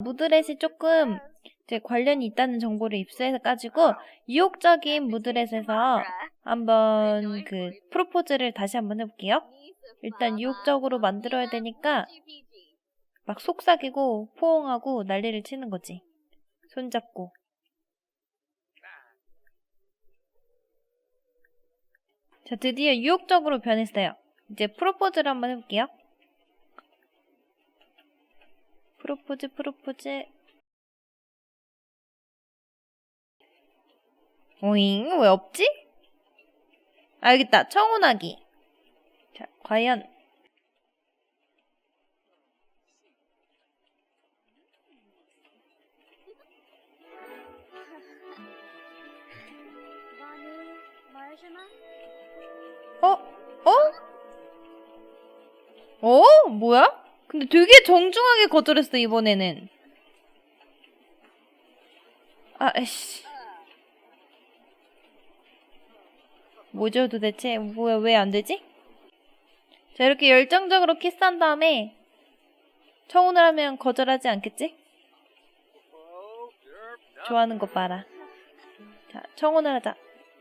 무드렛이 조금 이제 관련이 있다는 정보를 입수해가지고 유혹적인 무드렛에서 한번 그 프로포즈를 다시 한번 해볼게요. 일단 유혹적으로 만들어야 되니까 막 속삭이고 포옹하고 난리를 치는 거지. 손잡고. 자, 드디어 유혹적으로 변했어요. 이제 프로포즈를 한번 해볼게요. 프로포즈, 프로포즈. 오잉? 왜 없지? 있다. 청혼하기. 자, 과연. 어? 어? 어? 뭐야? 근데 되게 정중하게 거절했어, 이번에는. 아, 에씨. 뭐죠, 도대체? 뭐야, 왜 안 되지? 자, 이렇게 열정적으로 키스한 다음에 청혼을 하면 거절하지 않겠지? 좋아하는 거 봐라. 자, 청혼을 하자.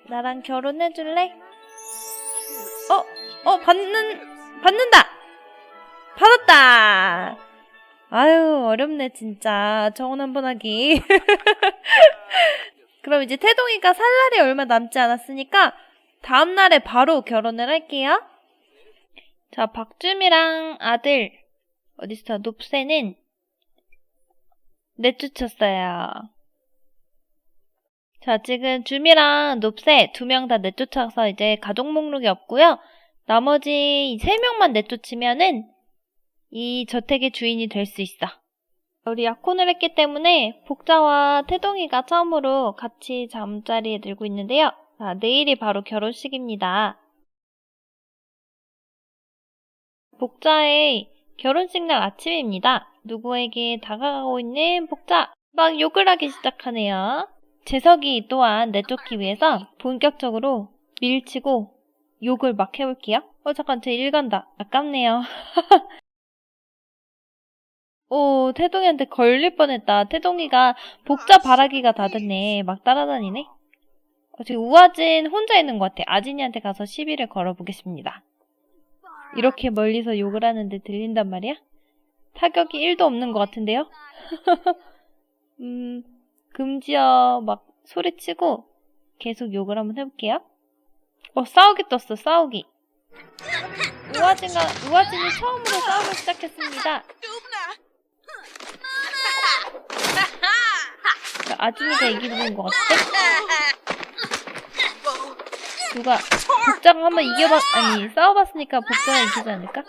나랑 결혼해줄래? 어, 어, 받는, 받는다! 받았다! 아유, 어렵네, 진짜. 청혼 한번 하기. 그럼 이제 태동이가 살 날이 얼마 남지 않았으니까, 다음 날에 바로 결혼을 할게요. 자, 박주미랑 아들, 어디서, 높새는 내쫓았어요. 자, 지금 주미랑 높새 두명 다 내쫓아서 이제 가족 목록이 없고요. 나머지 세 명만 내쫓으면은 이 저택의 주인이 될 수 있어. 우리 약혼을 했기 때문에 복자와 태동이가 처음으로 같이 잠자리에 들고 있는데요. 자, 내일이 바로 결혼식입니다. 복자의 결혼식 날 아침입니다. 누구에게 다가가고 있는 복자. 막 욕을 하기 시작하네요. 재석이 또한 내쫓기 위해서 본격적으로 밀치고 욕을 막 해볼게요. 어, 잠깐, 제 일 간다. 아깝네요. 오, 태동이한테 걸릴 뻔했다. 태동이가 복자 바라기가 다 됐네. 막 따라다니네. 어, 지금 우아진 혼자 있는 것 같아. 아진이한테 가서 시비를 걸어보겠습니다. 이렇게 멀리서 욕을 하는데 들린단 말이야? 타격이 1도 없는 것 같은데요? 음, 금지어 막 소리치고 계속 욕을 한번 해볼게요. 어, 싸우기 떴어, 싸우기. 우아진과, 우아진이 처음으로 싸움을 시작했습니다. 자, 아진이가 이기는 것 같아? 누가 복자가 한번 이겨봤, 아니, 싸워봤으니까 복자가 이기지 않을까?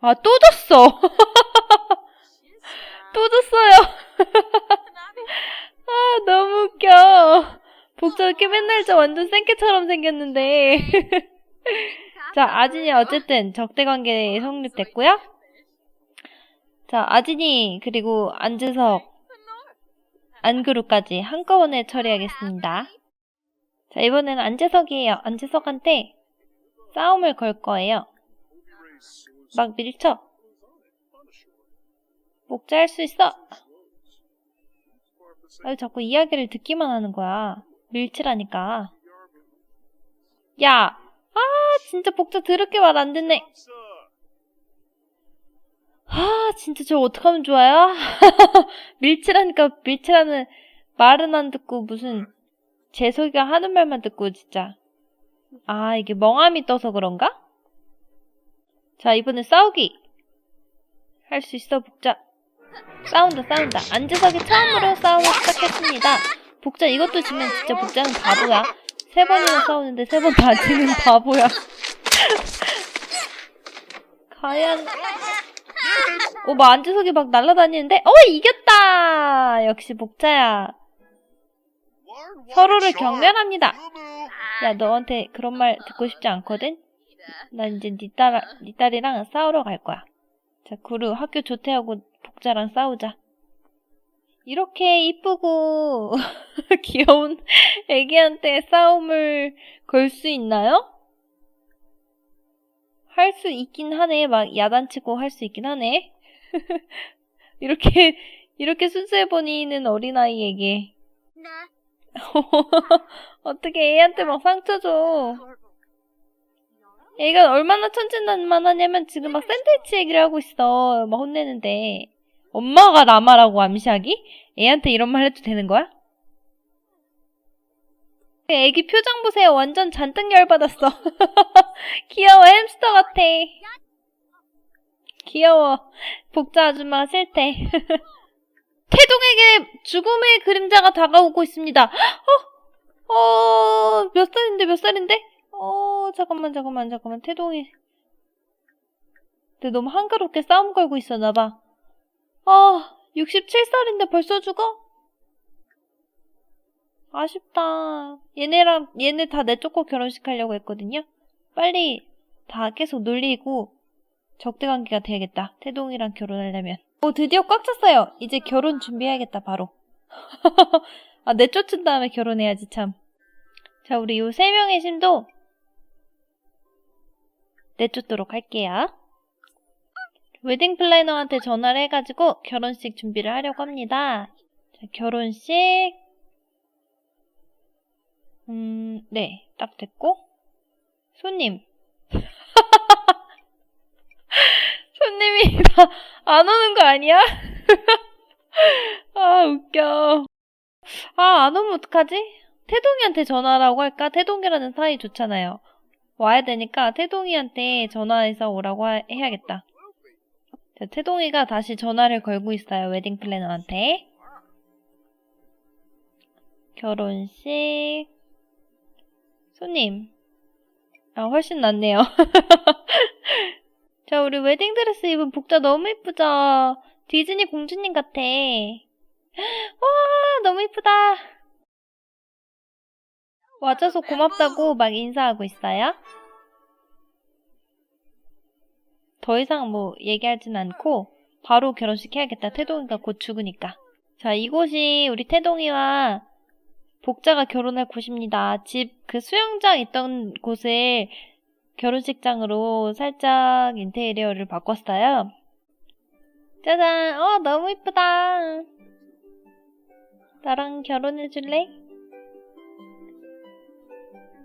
아, 또 졌어! 또 졌어요! 아, 너무 웃겨. 복자 이렇게 맨날 저 완전 생캐처럼 생겼는데. 자, 아진이 어쨌든 적대 관계 성립됐고요. 자, 아진이 그리고 안재석, 안그루까지 한꺼번에 처리하겠습니다. 자, 이번에는 안재석이에요. 안재석한테 싸움을 걸 거예요. 막 밀쳐. 복제할 수 있어. 아유, 자꾸 이야기를 듣기만 하는 거야. 밀치라니까. 야! 아, 진짜 복자 더럽게 말 안 듣네. 아, 진짜 저 어떡하면 좋아요? 밀치라니까 밀치라는 말은 안 듣고 무슨 재석이가 하는 말만 듣고 진짜. 아, 이게 멍함이 떠서 그런가? 자, 이번엔 싸우기. 할 수 있어, 복자. 싸운다, 싸운다. 안재석이 처음으로 싸움을 시작했습니다. 복자, 이것도 지면 진짜 복자는 바보야. 세 번이나 싸우는데 세 번 다 지는 바보야. 과연. 오, 막 안재석이 막 날아다니는데, 어, 이겼다! 역시 복자야. 서로를 경멸합니다. 야, 너한테 그런 말 듣고 싶지 않거든? 난 이제 네 딸, 네 딸이랑 싸우러 갈 거야. 자, 구루 학교 조퇴하고 복자랑 싸우자. 이렇게 이쁘고 귀여운 애기한테 싸움을 걸 수 있나요? 할 수 있긴 하네. 막 야단치고 할 수 있긴 하네. 이렇게, 이렇게 순수해 보이는 어린아이에게. 어떻게 애한테 막 상처 줘. 애가 얼마나 천진난만 하냐면 지금 막 샌드위치 얘기를 하고 있어. 막 혼내는데. 엄마가 라마라고 암시하기? 애한테 이런 말 해도 되는 거야? 애기 표정 보세요. 완전 잔뜩 열받았어. 귀여워. 햄스터 같아. 귀여워. 복자 아줌마가 싫대. 태동에게 죽음의 그림자가 다가오고 있습니다. 어? 어, 몇 살인데, 몇 살인데? 어, 잠깐만, 잠깐만, 잠깐만. 태동이. 근데 너무 한가롭게 싸움 걸고 있었나봐. 아, 67살인데 벌써 죽어? 아쉽다. 얘네랑, 얘네 다 내 쫓고 결혼식 하려고 했거든요? 빨리 다 계속 놀리고 적대 관계가 돼야겠다. 태동이랑 결혼하려면. 오, 드디어 꽉 찼어요. 이제 결혼 준비해야겠다, 바로. 아, 내쫓은 다음에 결혼해야지, 참. 자, 우리 요 세 명의 심도 내쫓도록 할게요. 웨딩 플래너한테 전화를 해가지고 결혼식 준비를 하려고 합니다. 자, 결혼식. 음, 네, 딱 됐고. 손님. 손님이 다 안 오는 거 아니야? 아, 웃겨. 아, 안 오면 어떡하지? 태동이한테 전화라고 할까? 태동이라는 사이 좋잖아요. 와야 되니까 태동이한테 전화해서 오라고 하- 해야겠다. 자, 태동이가 다시 전화를 걸고 있어요. 웨딩 플래너한테. 결혼식. 손님. 아, 훨씬 낫네요. 자, 우리 웨딩드레스 입은 복자 너무 이쁘죠? 디즈니 공주님 같아. 와, 너무 이쁘다. 와줘서 고맙다고 막 인사하고 있어요. 더 이상 뭐 얘기하진 않고 바로 결혼식 해야겠다. 태동이가 곧 죽으니까. 자, 이곳이 우리 태동이와 복자가 결혼할 곳입니다. 집 그 수영장 있던 곳을 결혼식장으로 살짝 인테리어를 바꿨어요. 짜잔! 어, 너무 이쁘다. 나랑 결혼해줄래?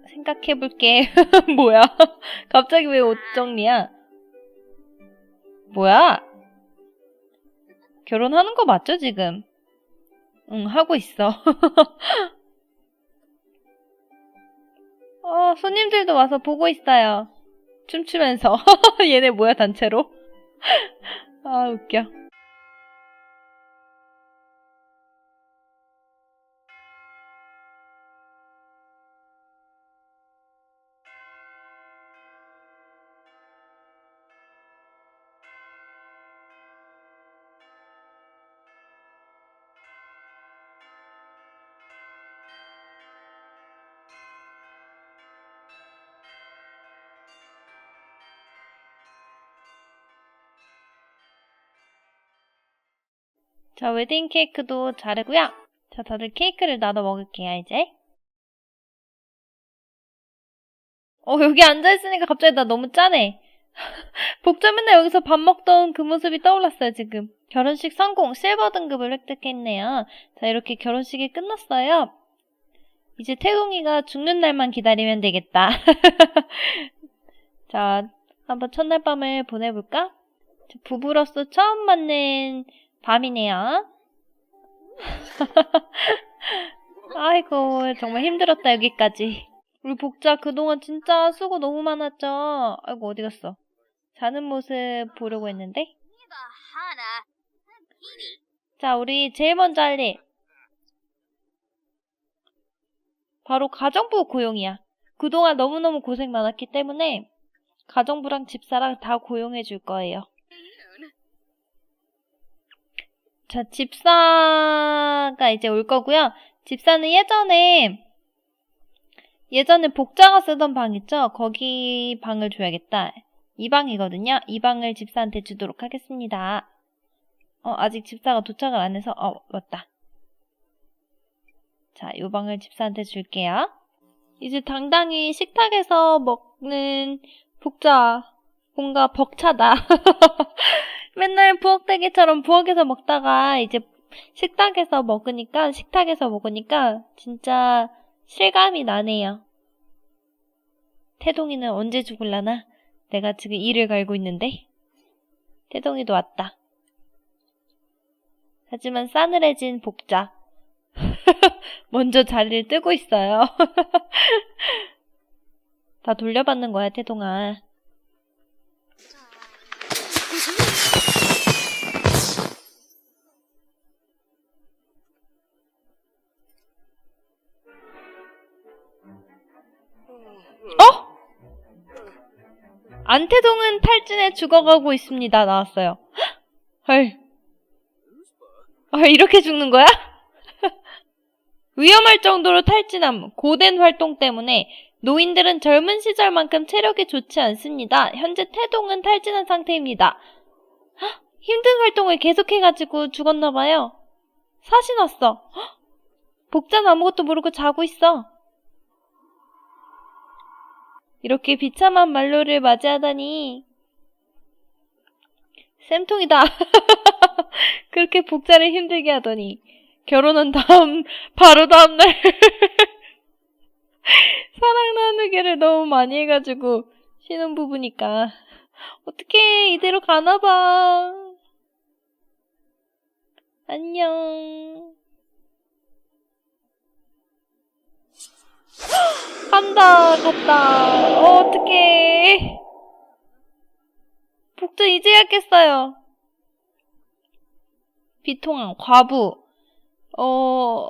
생각해볼게. 뭐야? 갑자기 왜 옷 정리야? 뭐야? 결혼하는 거 맞죠, 지금? 응, 하고 있어. 어, 손님들도 와서 보고 있어요. 춤추면서. 얘네 뭐야, 단체로? 아, 웃겨. 자, 웨딩 케이크도 자르고요. 자, 다들 케이크를 나눠 먹을게요, 이제. 어, 여기 앉아있으니까 갑자기 나 너무 짠해. 복자 맨날 여기서 밥 먹던 그 모습이 떠올랐어요, 지금. 결혼식 성공, 실버 등급을 획득했네요. 자, 이렇게 결혼식이 끝났어요. 이제 태동이가 죽는 날만 기다리면 되겠다. 자, 한번 첫날 밤을 보내볼까? 자, 부부로서 처음 맞는 밤이네요. 아이고, 정말 힘들었다, 여기까지. 우리 복자 그동안 진짜 수고 너무 많았죠? 아이고, 어디 갔어? 자는 모습 보려고 했는데? 자, 우리 제일 먼저 할 일. 바로 가정부 고용이야. 그동안 너무너무 고생 많았기 때문에 가정부랑 집사랑 다 고용해 줄 거예요. 자, 집사가 이제 올 거고요. 집사는 예전에 예전에 복자가 쓰던 방 있죠? 거기 방을 줘야겠다. 이 방이거든요. 이 방을 집사한테 주도록 하겠습니다. 어, 아직 집사가 도착을 안 해서, 어, 맞다. 자, 이 방을 집사한테 줄게요. 이제 당당히 식탁에서 먹는 복자. 뭔가 벅차다. 맨날 부엌대기처럼 부엌에서 먹다가 이제 식탁에서 먹으니까, 식탁에서 먹으니까 진짜 실감이 나네요. 태동이는 언제 죽을라나? 내가 지금 이를 갈고 있는데. 태동이도 왔다. 하지만 싸늘해진 복자. 먼저 자리를 뜨고 있어요. 다 돌려받는 거야, 태동아. 안태동은 탈진에 죽어가고 있습니다. 나왔어요. 헐. 아, 이렇게 죽는 거야? 위험할 정도로 탈진함, 고된 활동 때문에 노인들은 젊은 시절만큼 체력이 좋지 않습니다. 현재 태동은 탈진한 상태입니다. 헉, 힘든 활동을 계속해가지고 죽었나봐요. 사신 왔어. 헉, 복자는 아무것도 모르고 자고 있어. 이렇게 비참한 말로를 맞이하다니. 쌤통이다. 그렇게 복자를 힘들게 하더니 결혼한 다음 바로 다음 날 사랑 나누기를 너무 많이 해가지고 쉬는 부부니까 어떻게 이대로 가나봐. 안녕. 간다, 갔다. 어, 어떡해. 복자 이제야 깼어요. 비통한 과부. 어,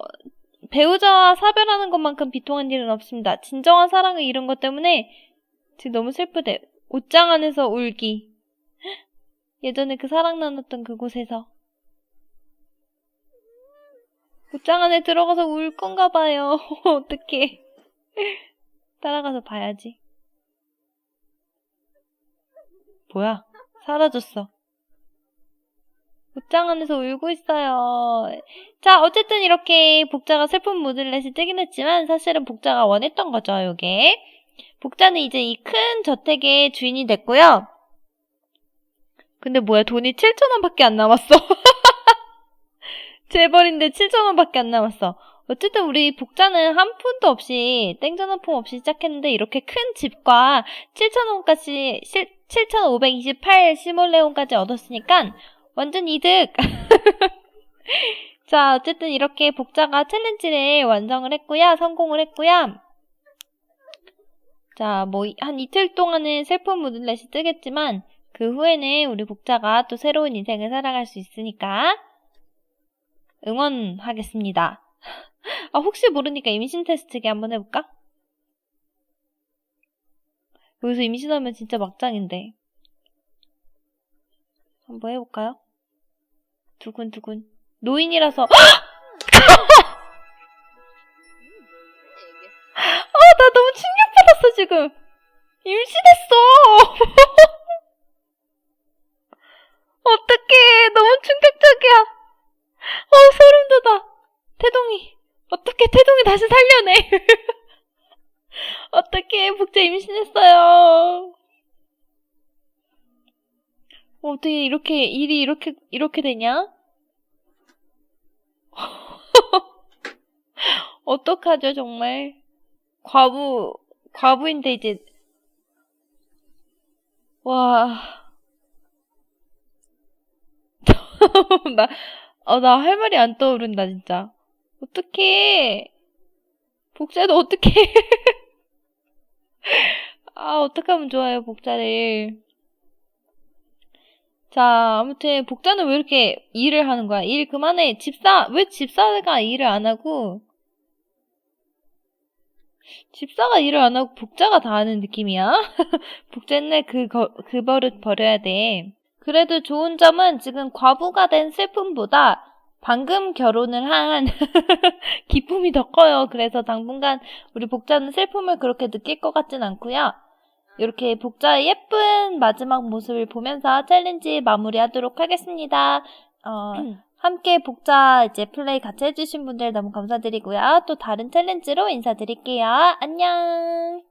배우자와 사별하는 것만큼 비통한 일은 없습니다. 진정한 사랑을 잃은 것 때문에 지금 너무 슬프대. 옷장 안에서 울기. 예전에 그 사랑 나눴던 그곳에서. 옷장 안에 들어가서 울 건가 봐요. 어떡해. 따라가서 봐야지. 뭐야? 사라졌어. 옷장 안에서 울고 있어요. 자, 어쨌든 이렇게 복자가 슬픈 무들렛이 뜨긴 했지만 사실은 복자가 원했던 거죠, 요게. 복자는 이제 이 큰 저택의 주인이 됐고요. 근데 뭐야, 돈이 7천원밖에 안 남았어. 재벌인데 7천원밖에 안 남았어. 어쨌든 우리 복자는 한 푼도 없이 땡전 한 푼 없이 시작했는데 이렇게 큰 집과 7,000원까지 7,528 시몰레온까지 얻었으니까 완전 이득. 자, 어쨌든 이렇게 복자가 챌린지를 완성을 했고요. 성공을 했고요. 자, 뭐 한 이틀 동안은 슬픈 무들렛이 뜨겠지만 그 후에는 우리 복자가 또 새로운 인생을 살아갈 수 있으니까 응원하겠습니다. 아, 혹시 모르니까 임신 테스트기 한번 해볼까? 여기서 임신하면 진짜 막장인데. 한번 해볼까요? 두근두근. 노인이라서, 아, 나 너무 충격받았어, 지금. 임신했어! 어떡해, 너무 충격적이야. 어, 소름 돋아. 태동이. 어떻게 태동이 다시 살려내. 어떻게 복제 임신했어요. 어떻게 이렇게 일이 이렇게 이렇게 되냐? 어떡하죠 정말 과부 과부인데 이제 와 나, 어, 나 할 말이 안 떠오른다, 진짜. 어떡해. 복자도 어떡해. 아, 어떡하면 좋아요, 복자를. 자, 아무튼, 복자는 왜 이렇게 일을 하는 거야? 일 그만해. 집사, 왜 집사가 일을 안 하고, 집사가 일을 안 하고 복자가 다 하는 느낌이야? 복자는 그, 거, 그 버릇 버려야 돼. 그래도 좋은 점은 지금 과부가 된 슬픔보다 방금 결혼을 한 기쁨이 더 커요. 그래서 당분간 우리 복자는 슬픔을 그렇게 느낄 것 같진 않고요. 이렇게 복자의 예쁜 마지막 모습을 보면서 챌린지 마무리하도록 하겠습니다. 어, 함께 복자 이제 플레이 같이 해주신 분들 너무 감사드리고요. 또 다른 챌린지로 인사드릴게요. 안녕!